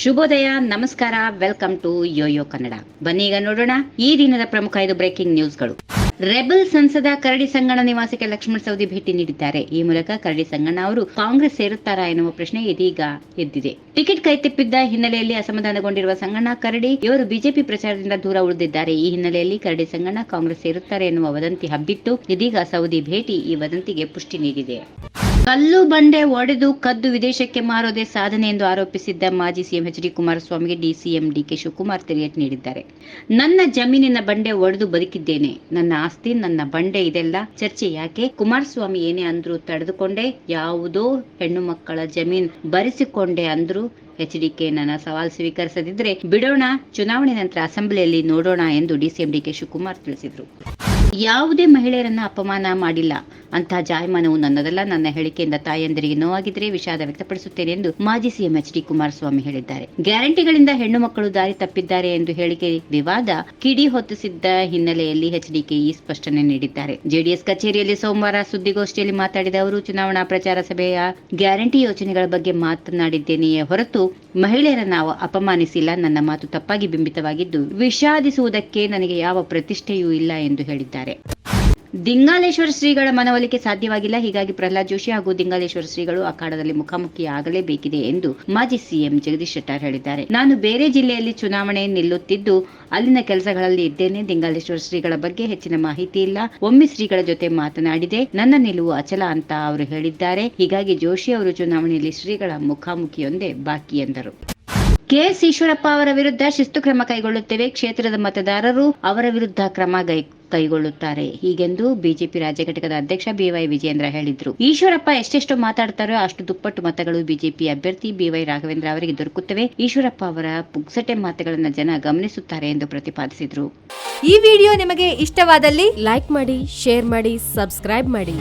ಶುಭೋದಯ, ನಮಸ್ಕಾರ welcome to Yoyo Kannada ಬನ್ನಿ ಈಗ ನೋಡೋಣ ಈ ದಿನದ ಪ್ರಮುಖ ಐದು ಬ್ರೇಕಿಂಗ್ ನ್ಯೂಸ್ಗಳು ರೆಬಲ್ ಸಂಸದ ಕರಡಿ ಸಂಗಣ್ಣ ನಿವಾಸಕ್ಕೆ ಲಕ್ಷ್ಮಣ ಸವದಿ ಭೇಟಿ ನೀಡಿದ್ದಾರೆ. ಈ ಮೂಲಕ ಕರಡಿ ಸಂಗಣ್ಣ ಅವರು ಕಾಂಗ್ರೆಸ್ ಸೇರುತ್ತಾರಾ ಎನ್ನುವ ಪ್ರಶ್ನೆ ಇದೀಗ ಎದ್ದಿದೆ. ಟಿಕೆಟ್ ಕೈತಪ್ಪಿದ್ದ ಹಿನ್ನೆಲೆಯಲ್ಲಿ ಅಸಮಾಧಾನಗೊಂಡಿರುವ ಸಂಗಣ್ಣ ಕರಡಿ, ಇವರು ಬಿಜೆಪಿ ಪ್ರಚಾರದಿಂದ ದೂರ ಉಳಿದಿದ್ದಾರೆ. ಈ ಹಿನ್ನೆಲೆಯಲ್ಲಿ ಕರಡಿ ಸಂಗಣ್ಣ ಕಾಂಗ್ರೆಸ್ ಸೇರುತ್ತಾರೆ ಎನ್ನುವ ವದಂತಿ ಹಬ್ಬಿತ್ತು ಇದೀಗ ಸೌದಿ ಭೇಟಿ ಈ ವದಂತಿಗೆ ಪುಷ್ಟಿ ನೀಡಿದೆ. ಕಲ್ಲು ಬಂಡೆ ಒಡೆದು ಕದ್ದು ವಿದೇಶಕ್ಕೆ ಮಾರೋದೇ ಸಾಧನೆ ಎಂದು ಆರೋಪಿಸಿದ್ದ ಮಾಜಿ ಸಿಎಂ ಎಚ್ ಡಿ ಕುಮಾರಸ್ವಾಮಿಗೆ ಡಿಸಿಎಂ ಡಿಕೆ ಶಿವಕುಮಾರ್ ತಿರುಗೇಟು ನೀಡಿದ್ದಾರೆ. ನನ್ನ ಜಮೀನಿನ ಬಂಡೆ ಒಡೆದು ಬದುಕಿದ್ದೇನೆ. ನನ್ನ ಆಸ್ತಿ, ನನ್ನ ಬಂಡೆ ಇದೆಲ್ಲ. ಚರ್ಚೆ ಯಾಕೆ? ಕುಮಾರಸ್ವಾಮಿ ಏನೇ ಅಂದ್ರು ತಡೆದುಕೊಂಡೆ. ಯಾವುದೋ ಹೆಣ್ಣು ಮಕ್ಕಳ ಜಮೀನ್ ಬರೆಸಿಕೊಂಡೆ ಅಂದ್ರು ಎಚ್ ಡಿಕೆ ನನ್ನ ಸವಾಲ್ ಸ್ವೀಕರಿಸದಿದ್ರೆ ಬಿಡೋಣ. ಚುನಾವಣೆ ನಂತರ ಅಸೆಂಬ್ಲಿಯಲ್ಲಿ ನೋಡೋಣ ಎಂದು ಡಿಸಿಎಂ ಡಿಕೆ ಶಿವಕುಮಾರ್ ತಿಳಿಸಿದರು. ಯಾವುದೇ ಮಹಿಳೆಯರನ್ನ ಅಪಮಾನ ಮಾಡಿಲ್ಲ. ಅಂತಹ ಜಾಯಮಾನವು ನನ್ನದಲ್ಲ. ನನ್ನ ಹೇಳಿಕೆಯಿಂದ ತಾಯಂದಿರಿಗೆ ನೋವಾಗಿದ್ರೆ ವಿಷಾದ ವ್ಯಕ್ತಪಡಿಸುತ್ತೇನೆ ಎಂದು ಮಾಜಿ ಸಿಎಂ ಎಚ್ ಡಿ ಕುಮಾರಸ್ವಾಮಿ ಹೇಳಿದ್ದಾರೆ. ಗ್ಯಾರಂಟಿಗಳಿಂದ ಹೆಣ್ಣು ಮಕ್ಕಳು ದಾರಿ ತಪ್ಪಿದ್ದಾರೆ ಎಂದು ಹೇಳಿಕೆ ವಿವಾದ ಕಿಡಿ ಹೊತ್ತಿಸಿದ್ದ ಹಿನ್ನೆಲೆಯಲ್ಲಿ ಎಚ್ಡಿಕೆ ಈ ಸ್ಪಷ್ಟನೆ ನೀಡಿದ್ದಾರೆ. ಜೆಡಿಎಸ್ ಕಚೇರಿಯಲ್ಲಿ ಸೋಮವಾರ ಸುದ್ದಿಗೋಷ್ಠಿಯಲ್ಲಿ ಮಾತನಾಡಿದ ಅವರು, ಚುನಾವಣಾ ಪ್ರಚಾರ ಸಭೆಯ ಗ್ಯಾರಂಟಿ ಯೋಜನೆಗಳ ಬಗ್ಗೆ ಮಾತನಾಡಿದ್ದೇನೆಯೇ ಹೊರತು ಮಹಿಳೆಯರ ನಾವು ಅಪಮಾನಿಸಿಲ್ಲ. ನನ್ನ ಮಾತು ತಪ್ಪಾಗಿ ಬಿಂಬಿತವಾಗಿದ್ದು, ವಿಷಾದಿಸುವುದಕ್ಕೆ ನನಗೆ ಯಾವ ಪ್ರತಿಷ್ಠೆಯೂ ಇಲ್ಲ ಎಂದು ಹೇಳಿದ್ದಾರೆ. ದಿಂಗಾಲೇಶ್ವರ ಶ್ರೀಗಳ ಮನವೊಲಿಕೆ ಸಾಧ್ಯವಾಗಿಲ್ಲ. ಹೀಗಾಗಿ ಪ್ರಹ್ಲಾದ್ ಜೋಶಿ ಹಾಗೂ ದಿಂಗಾಲೇಶ್ವರ ಶ್ರೀಗಳು ಅಖಾಡದಲ್ಲಿ ಮುಖಾಮುಖಿ ಆಗಲೇಬೇಕಿದೆ ಎಂದು ಮಾಜಿ ಸಿಎಂ ಜಗದೀಶ್ ಶೆಟ್ಟರ್ ಹೇಳಿದ್ದಾರೆ. ನಾನು ಬೇರೆ ಜಿಲ್ಲೆಯಲ್ಲಿ ಚುನಾವಣೆ ನಿಲ್ಲುತ್ತಿದ್ದು ಅಲ್ಲಿನ ಕೆಲಸಗಳಲ್ಲಿ ಇದ್ದೇನೆ. ದಿಂಗಾಲೇಶ್ವರ ಶ್ರೀಗಳ ಬಗ್ಗೆ ಹೆಚ್ಚಿನ ಮಾಹಿತಿ ಇಲ್ಲ. ಒಮ್ಮೆ ಶ್ರೀಗಳ ಜೊತೆ ಮಾತನಾಡಿದೆ. ನನ್ನ ನಿಲುವು ಅಚಲ ಅಂತ ಅವರು ಹೇಳಿದ್ದಾರೆ. ಹೀಗಾಗಿ ಜೋಶಿ ಅವರು ಚುನಾವಣೆಯಲ್ಲಿ ಶ್ರೀಗಳ ಮುಖಾಮುಖಿಯೊಂದೇ ಬಾಕಿ ಎಂದರು. ಕೆಎಸ್ ಈಶ್ವರಪ್ಪ ಅವರ ವಿರುದ್ಧ ಶಿಸ್ತು ಕ್ರಮ ಕೈಗೊಳ್ಳುತ್ತೇವೆ. ಕ್ಷೇತ್ರದ ಮತದಾರರು ಅವರ ವಿರುದ್ಧ ಕ್ರಮ ಕೈಗೊಳ್ಳುತ್ತಾರೆ. ಹೀಗೆಂದು ಬಿಜೆಪಿ ರಾಜ್ಯ ಘಟಕದ ಅಧ್ಯಕ್ಷ ಬಿವೈ ವಿಜೇಂದ್ರ ಹೇಳಿದ್ರು. ಈಶ್ವರಪ್ಪ ಎಷ್ಟೆಷ್ಟು ಮಾತಾಡ್ತಾರೋ ಅಷ್ಟು ದುಪ್ಪಟ್ಟು ಮತಗಳು ಬಿಜೆಪಿ ಅಭ್ಯರ್ಥಿ ಬಿವೈ ರಾಘವೇಂದ್ರ ಅವರಿಗೆ ದೊರಕುತ್ತವೆ. ಈಶ್ವರಪ್ಪ ಅವರ ಪುಗ್ಸಟೆ ಮಾತುಗಳನ್ನು ಜನ ಗಮನಿಸುತ್ತಾರೆ ಎಂದು ಪ್ರತಿಪಾದಿಸಿದ್ರು. ಈ ವಿಡಿಯೋ ನಿಮಗೆ ಇಷ್ಟವಾದಲ್ಲಿ ಲೈಕ್ ಮಾಡಿ, ಶೇರ್ ಮಾಡಿ, ಸಬ್ಸ್ಕ್ರೈಬ್ ಮಾಡಿ.